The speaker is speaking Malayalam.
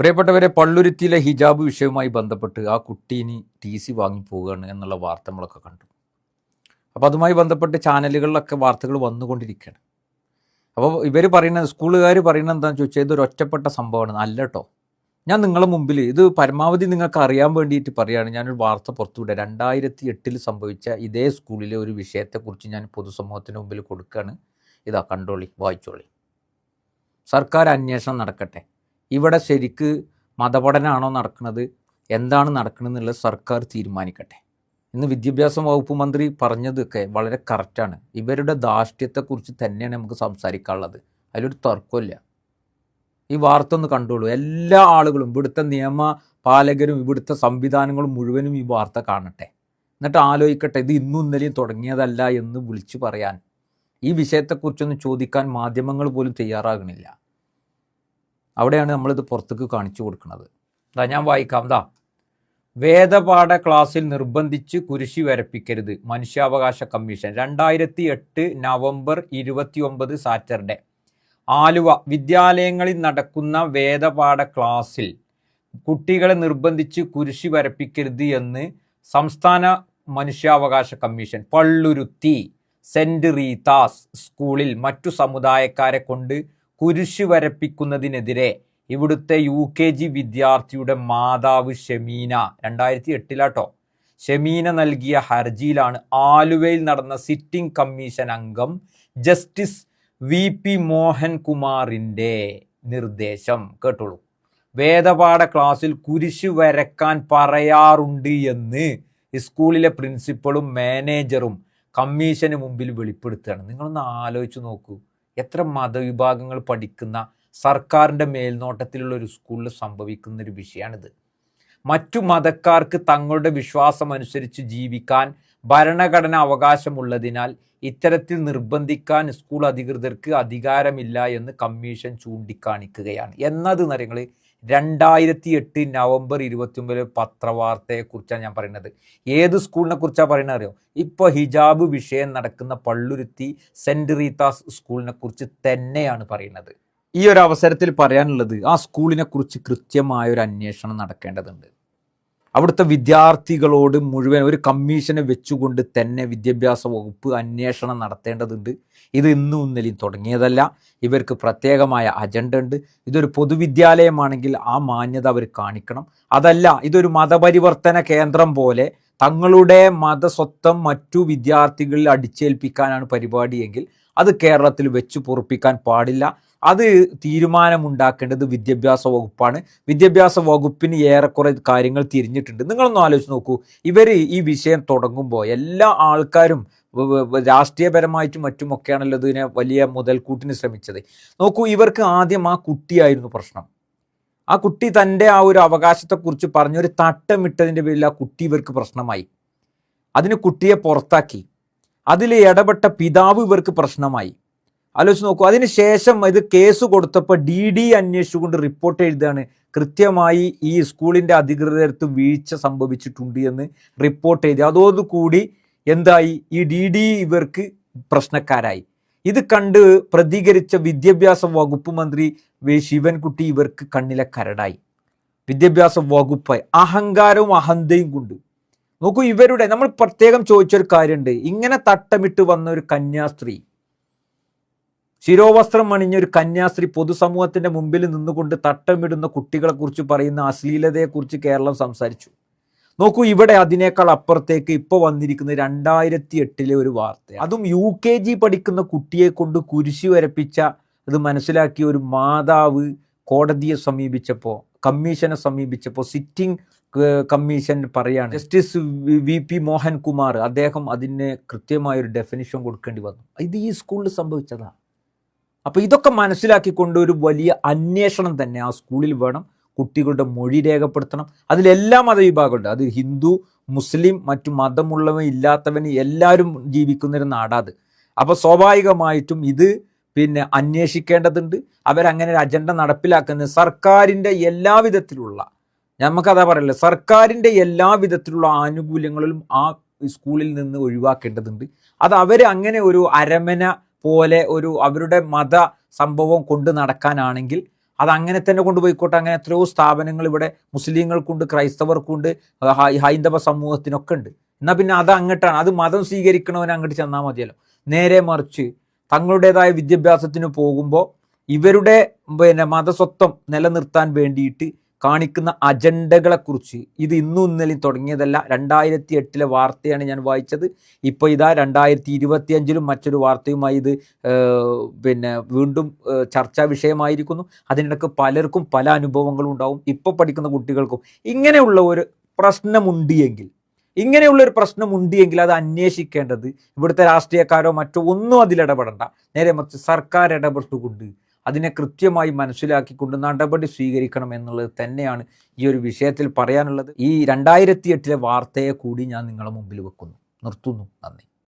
പ്രിയപ്പെട്ടവരെ പള്ളുരുത്തിയിലെ ഹിജാബ് വിഷയവുമായി ബന്ധപ്പെട്ട് ആ കുട്ടീനി ടി സി വാങ്ങിപ്പോവുകയാണ് എന്നുള്ള വാർത്ത നമ്മളൊക്കെ കണ്ടു. അപ്പോൾ അതുമായി ബന്ധപ്പെട്ട് ചാനലുകളിലൊക്കെ വാർത്തകൾ വന്നുകൊണ്ടിരിക്കുകയാണ്. അപ്പോൾ ഇവർ പറയുന്നത് സ്കൂളുകാർ പറയുന്നത് എന്താണെന്ന് ചോദിച്ചാൽ ഇതൊരു ഒറ്റപ്പെട്ട സംഭവമാണ്. അല്ല കേട്ടോ ഞാൻ നിങ്ങളുടെ മുമ്പിൽ ഇത് പരമാവധി നിങ്ങൾക്ക് അറിയാൻ വേണ്ടിയിട്ട് പറയുകയാണ് ഞാനൊരു വാർത്ത പുറത്തുവിടുക രണ്ടായിരത്തി എട്ടിൽ സംഭവിച്ച ഇതേ സ്കൂളിലെ ഒരു വിഷയത്തെക്കുറിച്ച് ഞാൻ പൊതുസമൂഹത്തിന് മുമ്പിൽ കൊടുക്കുകയാണ്. ഇതാ കണ്ടോളി വായിച്ചോളി. സർക്കാർ അന്വേഷണം നടക്കട്ടെ. ഇവിടെ ശരിക്ക് മതപഠനമാണോ നടക്കുന്നത്? എന്താണ് നടക്കുന്നത് സർക്കാർ തീരുമാനിക്കട്ടെ. ഇന്ന് വിദ്യാഭ്യാസ വകുപ്പ് മന്ത്രി പറഞ്ഞതൊക്കെ വളരെ കറക്റ്റാണ് ഇവരുടെ ധാർഷ്ട്യത്തെക്കുറിച്ച് തന്നെയാണ് നമുക്ക് സംസാരിക്കാനുള്ളത്. അതിലൊരു തർക്കമില്ല ഈ വാർത്ത ഒന്ന് കണ്ടോളൂ. എല്ലാ ആളുകളും ഇവിടുത്തെ നിയമ പാലകരും ഇവിടുത്തെ സംവിധാനങ്ങളും മുഴുവനും ഈ വാർത്ത കാണട്ടെ. എന്നിട്ട് ആലോചിക്കട്ടെ ഇത് ഇന്നും ഇന്നലെയും തുടങ്ങിയതല്ല എന്ന് വിളിച്ചു പറയാൻ. ഈ വിഷയത്തെക്കുറിച്ചൊന്നും ചോദിക്കാൻ മാധ്യമങ്ങൾ പോലും തയ്യാറാകണില്ല. അവിടെയാണ് നമ്മളിത് പുറത്തേക്ക് കാണിച്ചു കൊടുക്കുന്നത്. അതാ ഞാൻ വായിക്കാം. ദാ വേദപാഠ ക്ലാസ്സിൽ നിർബന്ധിച്ച് കുരിശി വരപ്പിക്കരുത്. മനുഷ്യാവകാശ കമ്മീഷൻ. രണ്ടായിരത്തി എട്ട് നവംബർ ഇരുപത്തി ഒമ്പത് സാറ്റർഡേ. ആലുവ വിദ്യാലയങ്ങളിൽ നടക്കുന്ന വേദപാഠ ക്ലാസ്സിൽ കുട്ടികളെ നിർബന്ധിച്ച് കുരിശി വരപ്പിക്കരുത് എന്ന് സംസ്ഥാന മനുഷ്യാവകാശ കമ്മീഷൻ. പള്ളുരുത്തി സെന്റ് റീതാസ് സ്കൂളിൽ മറ്റു സമുദായക്കാരെ കൊണ്ട് കുരിശ് വരപ്പിക്കുന്നതിനെതിരെ ഇവിടുത്തെ യു കെ ജി വിദ്യാർത്ഥിയുടെ മാതാവ് ഷെമീന രണ്ടായിരത്തി എട്ടിലാട്ടോ ഷെമീന നൽകിയ ഹർജിയിലാണ് ആലുവയിൽ നടന്ന സിറ്റിംഗ് കമ്മീഷൻ അംഗം ജസ്റ്റിസ് വി പി മോഹൻകുമാറിന്റെ നിർദ്ദേശം. കേട്ടോളൂ. വേദപാഠ ക്ലാസ്സിൽ കുരിശു വരക്കാൻ പറയാറുണ്ട് എന്ന് സ്കൂളിലെ പ്രിൻസിപ്പളും മാനേജറും കമ്മീഷന് മുമ്പിൽ വെളിപ്പെടുത്തുകയാണ്. നിങ്ങളൊന്ന് ആലോചിച്ച് നോക്കൂ. എത്ര മതവിഭാഗങ്ങൾ പഠിക്കുന്ന സർക്കാരിന്റെ മേൽനോട്ടത്തിലുള്ള ഒരു സ്കൂളിൽ സംഭവിക്കുന്ന ഒരു വിഷയമാണിത്. മറ്റു മതക്കാർക്ക് തങ്ങളുടെ വിശ്വാസം അനുസരിച്ച് ജീവിക്കാൻ ഭരണഘടന അവകാശമുള്ളതിനാൽ ഇത്തരത്തിൽ നിർബന്ധിക്കാൻ സ്കൂൾ അധികൃതർക്ക് അധികാരമില്ല എന്ന് കമ്മീഷൻ ചൂണ്ടിക്കാണിക്കുകയാണ്. എന്നത് നിങ്ങൾ രണ്ടായിരത്തി എട്ട് നവംബർ ഇരുപത്തി ഒമ്പത് പത്രവാർത്തയെക്കുറിച്ചാണ് ഞാൻ പറയുന്നത്. ഏത് സ്കൂളിനെ കുറിച്ചാണ് പറയുന്നത് അറിയോ? ഇപ്പോൾ ഹിജാബ് വിഷയം നടക്കുന്ന പള്ളുരുത്തി സെന്റ് റീത്താസ് സ്കൂളിനെ കുറിച്ച് തന്നെയാണ് പറയുന്നത്. ഈ ഒരു അവസരത്തിൽ പറയാനുള്ളത് ആ സ്കൂളിനെ കുറിച്ച് കൃത്യമായ ഒരു അന്വേഷണം നടക്കേണ്ടതുണ്ട്. അവിടുത്തെ വിദ്യാർത്ഥികളോട് മുഴുവൻ ഒരു കമ്മീഷനെ വെച്ചുകൊണ്ട് തന്നെ വിദ്യാഭ്യാസ വകുപ്പ് അന്വേഷണം നടത്തേണ്ടതുണ്ട്. ഇത് ഇന്നും ഇന്നലെയും തുടങ്ങിയതല്ല. ഇവർക്ക് പ്രത്യേകമായ അജണ്ട ഉണ്ട്. ഇതൊരു പൊതുവിദ്യാലയമാണെങ്കിൽ ആ മാന്യത അവർ കാണിക്കണം. അതല്ല ഇതൊരു മതപരിവർത്തന കേന്ദ്രം പോലെ തങ്ങളുടെ മതസ്വത്വം മറ്റു വിദ്യാർത്ഥികളിൽ അടിച്ചേൽപ്പിക്കാനാണ് പരിപാടിയെങ്കിൽ അത് കേരളത്തിൽ വെച്ച് പൊറുപ്പിക്കാൻ പാടില്ല. അത് തീരുമാനമുണ്ടാക്കേണ്ടത് വിദ്യാഭ്യാസ വകുപ്പാണ്. വിദ്യാഭ്യാസ വകുപ്പിന് ഏറെക്കുറെ കാര്യങ്ങൾ തിരിഞ്ഞിട്ടുണ്ട്. നിങ്ങളൊന്ന് ആലോചിച്ച് നോക്കൂ. ഇവർ ഈ വിഷയം തുടങ്ങുമ്പോൾ എല്ലാ ആൾക്കാരും രാഷ്ട്രീയപരമായിട്ടും മറ്റുമൊക്കെയാണല്ലോ ഇതിനെ വലിയ മുതൽക്കൂട്ടിന് ശ്രമിച്ചത്. നോക്കൂ ഇവർക്ക് ആദ്യം ആ കുട്ടിയായിരുന്നു പ്രശ്നം. ആ കുട്ടി തന്റെ ആ ഒരു അവകാശത്തെക്കുറിച്ച് പറഞ്ഞൊരു തട്ടമിട്ടതിന്റെ പേരിൽ ആ കുട്ടി ഇവർക്ക് പ്രശ്നമായി. അതിന് കുട്ടിയെ പുറത്താക്കി. അതിൽ ഇടപെട്ട പിതാവ് ഇവർക്ക് പ്രശ്നമായി. ആലോചിച്ച് നോക്കൂ. അതിനുശേഷം ഇത് കേസ് കൊടുത്തപ്പോൾ ഡി ഡി അന്വേഷിച്ചുകൊണ്ട് റിപ്പോർട്ട് എഴുതുകയാണ്. കൃത്യമായി ഈ സ്കൂളിന്റെ അധികൃതർക്ക് വീഴ്ച സംഭവിച്ചിട്ടുണ്ട് എന്ന് റിപ്പോർട്ട് എഴുതി. അതോടുകൂടി എന്തായി? ഈ ഡി ഡി ഇവർക്ക് പ്രശ്നക്കാരായി. ഇത് കണ്ട് പ്രതികരിച്ച വിദ്യാഭ്യാസ വകുപ്പ് മന്ത്രി വി. ശിവൻകുട്ടി ഇവർക്ക് കണ്ണിലെ കരടായി. വിദ്യാഭ്യാസ വകുപ്പ് അഹങ്കാരവും അഹന്തയും കൊണ്ട്. നോക്കൂ ഇവരുടെ നമ്മൾ പ്രത്യേകം ചോദിച്ചൊരു കാര്യമുണ്ട്. ഇങ്ങനെ തട്ടമിട്ട് വന്ന ഒരു കന്യാസ്ത്രീ ശിരോവസ്ത്രം അണിഞ്ഞ ഒരു കന്യാസ്ത്രീ പൊതുസമൂഹത്തിന്റെ മുമ്പിൽ നിന്നുകൊണ്ട് തട്ടമിടുന്ന കുട്ടികളെക്കുറിച്ച് പറയുന്ന അശ്ലീലതയെക്കുറിച്ച് കേരളം സംസാരിച്ചു. നോക്കൂ ഇവിടെ അതിനേക്കാൾ അപ്പുറത്തേക്ക് ഇപ്പോൾ വന്നിരിക്കുന്ന രണ്ടായിരത്തി എട്ടിലെ ഒരു വാർത്ത. അതും യു കെ ജി പഠിക്കുന്ന കുട്ടിയെ കൊണ്ട് കുരിശി വരപ്പിച്ച അത് മനസ്സിലാക്കിയ ഒരു മാതാവ് കോടതിയെ സമീപിച്ചപ്പോൾ കമ്മീഷനെ സമീപിച്ചപ്പോൾ സിറ്റിംഗ് കമ്മീഷൻ പറയാണ് ജസ്റ്റിസ് വി പി മോഹൻകുമാർ അദ്ദേഹം അതിന് കൃത്യമായ ഒരു ഡെഫിനിഷൻ കൊടുക്കേണ്ടി വന്നു. ഇത് ഈ സ്കൂളിൽ സംഭവിച്ചതാണ് അപ്പോൾ ഇതൊക്കെ മനസ്സിലാക്കിക്കൊണ്ട് ഒരു വലിയ അന്വേഷണം തന്നെ ആ സ്കൂളിൽ വേണം. കുട്ടികളുടെ മൊഴി രേഖപ്പെടുത്തണം. അതിലെല്ലാ മതവിഭാഗമുണ്ട്. അത് ഹിന്ദു മുസ്ലിം മറ്റു മതമുള്ളവൻ ഇല്ലാത്തവൻ എല്ലാവരും ജീവിക്കുന്നൊരു നാടാത്. അപ്പോൾ സ്വാഭാവികമായിട്ടും ഇത് പിന്നെ അന്വേഷിക്കേണ്ടതുണ്ട്. അവരങ്ങനെ ഒരു അജണ്ട നടപ്പിലാക്കുന്നത് സർക്കാരിന്റെ എല്ലാവിധത്തിലുള്ള നമുക്കതാ പറയല്ലേ സർക്കാരിന്റെ എല്ലാ വിധത്തിലുള്ള ആനുകൂല്യങ്ങളിലും ആ സ്കൂളിൽ നിന്ന് ഒഴിവാക്കേണ്ടതുണ്ട്. അത് അവർ അങ്ങനെ ഒരു അരമന പോലെ ഒരു അവരുടെ മത സംഭവം കൊണ്ട് നടക്കാനാണെങ്കിൽ അത് അങ്ങനെ തന്നെ കൊണ്ടുപോയിക്കോട്ടെ. അങ്ങനെ എത്രയോ സ്ഥാപനങ്ങൾ ഇവിടെ മുസ്ലിങ്ങൾക്കുണ്ട് ക്രൈസ്തവർക്കുണ്ട് ഹൈന്ദവ സമൂഹത്തിനൊക്കെ ഉണ്ട്. എന്നാൽ പിന്നെ അത് അങ്ങോട്ടാണ്. അത് മതം സ്വീകരിക്കണവൻ അങ്ങോട്ട് ചെന്നാൽ മതിയല്ലോ. നേരെ മറിച്ച് തങ്ങളുടേതായ വിദ്യാഭ്യാസത്തിന് പോകുമ്പോൾ ഇവരുടെ പിന്നെ മതസ്വത്വം നിലനിർത്താൻ വേണ്ടിയിട്ട് കാണിക്കുന്ന അജണ്ടകളെക്കുറിച്ച്. ഇത് ഇന്നും ഇന്നലെയും തുടങ്ങിയതല്ല. രണ്ടായിരത്തി എട്ടിലെ വാർത്തയാണ് ഞാൻ വായിച്ചത്. ഇപ്പോൾ ഇതാ രണ്ടായിരത്തി ഇരുപത്തിയഞ്ചിലും മറ്റൊരു വാർത്തയുമായി ഇത് പിന്നെ വീണ്ടും ചർച്ചാ വിഷയമായിരിക്കുന്നു. അതിനിടക്ക് പലർക്കും പല അനുഭവങ്ങളും ഉണ്ടാവും. ഇപ്പോൾ പഠിക്കുന്ന കുട്ടികൾക്കും ഇങ്ങനെയുള്ള ഒരു പ്രശ്നമുണ്ട് എങ്കിൽ ഇങ്ങനെയുള്ള ഒരു പ്രശ്നമുണ്ട് എങ്കിൽ അത് അന്വേഷിക്കേണ്ടത് ഇവിടുത്തെ രാഷ്ട്രീയക്കാരോ മറ്റോ ഒന്നും അതിലിടപെടണ്ട നേരെ മറിച്ച് സർക്കാർ ഇടപെട്ടുകൊണ്ട് അതിനെ കൃത്യമായി മനസ്സിലാക്കിക്കൊണ്ട് നടപടി സ്വീകരിക്കണം എന്നുള്ളത് തന്നെയാണ് ഈ ഒരു വിഷയത്തിൽ പറയാനുള്ളത്. ഈ രണ്ടായിരത്തി എട്ടിലെ വാർത്തയെ കൂടി ഞാൻ നിങ്ങളുടെ മുമ്പിൽ വെക്കുന്നു. നിർത്തുന്നു. നന്ദി.